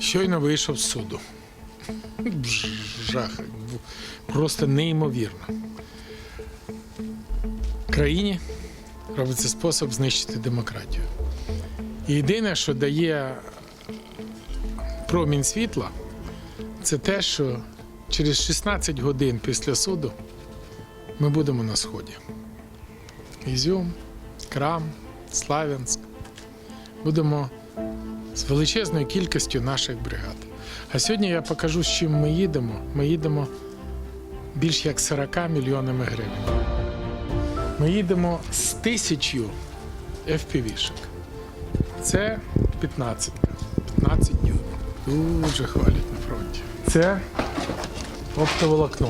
Щойно вийшов з суду. Жах. Просто неймовірно. Країні робиться спосіб знищити демократію. І єдине, що дає промінь світла, це те, що через 16 годин після суду ми будемо на сході. Ізюм, Крам, Славянськ. Будемо з величезною кількістю наших бригад. А сьогодні я покажу, з чим ми їдемо. Ми їдемо більш як 40 мільйонами гривень. Ми їдемо з тисячю FPV-шок. Це 15. 15 днів. Дуже хвалять на фронті. Це оптоволокно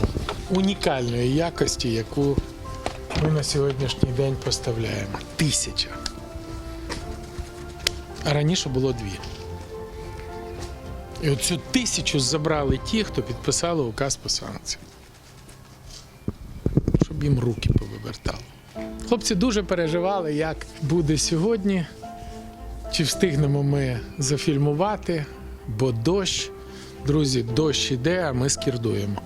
унікальної якості, яку ми на сьогоднішній день поставляємо. Тисяча. А раніше було дві. І оцю тисячу забрали ті, хто підписали указ по санкціям. Щоб їм руки повивертали. Хлопці дуже переживали, як буде сьогодні, чи встигнемо ми зафільмувати, бо дощ, друзі, дощ іде, а ми скірдуємо.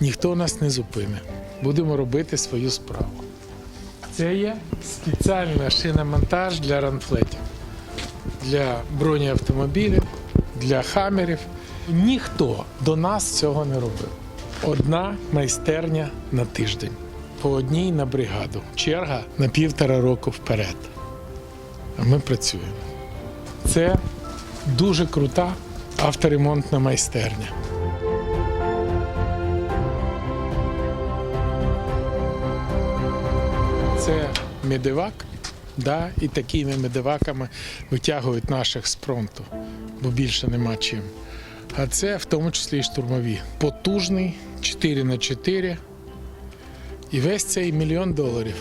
Ніхто нас не зупине. Будемо робити свою справу. Це є спеціальний шиномонтаж для ранфлетів, для бронеавтомобілів, для хамерів. Ніхто до нас цього не робив. Одна майстерня на тиждень, по одній на бригаду. Черга на півтора року вперед. А ми працюємо. Це дуже крута авторемонтна майстерня. Це медивак, да, і такими медиваками витягують наших з фронту, бо більше нема чим. А це в тому числі і штурмові. Потужний 4 на 4 І весь цей мільйон доларів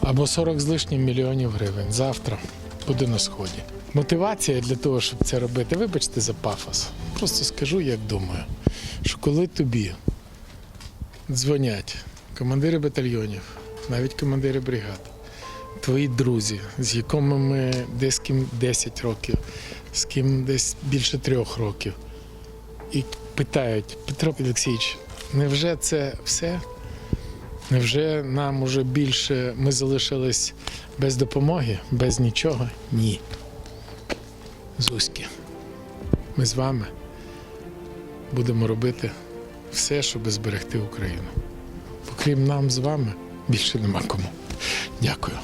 або 40 з лишнім мільйонів гривень завтра буде на сході. Мотивація для того, щоб це робити, вибачте за пафос. Просто скажу, як думаю, що коли тобі дзвонять командири батальйонів, навіть командири бригад, твої друзі, з якими ми десь ким 10 років, з ким десь більше трьох років, і питають: Петро Олексійович, невже це все? Невже нам уже більше ми залишились без допомоги, без нічого? Ні. Зузьки, ми з вами будемо робити все, щоб зберегти Україну. Окрім нам з вами, більше нема кому. Дякую.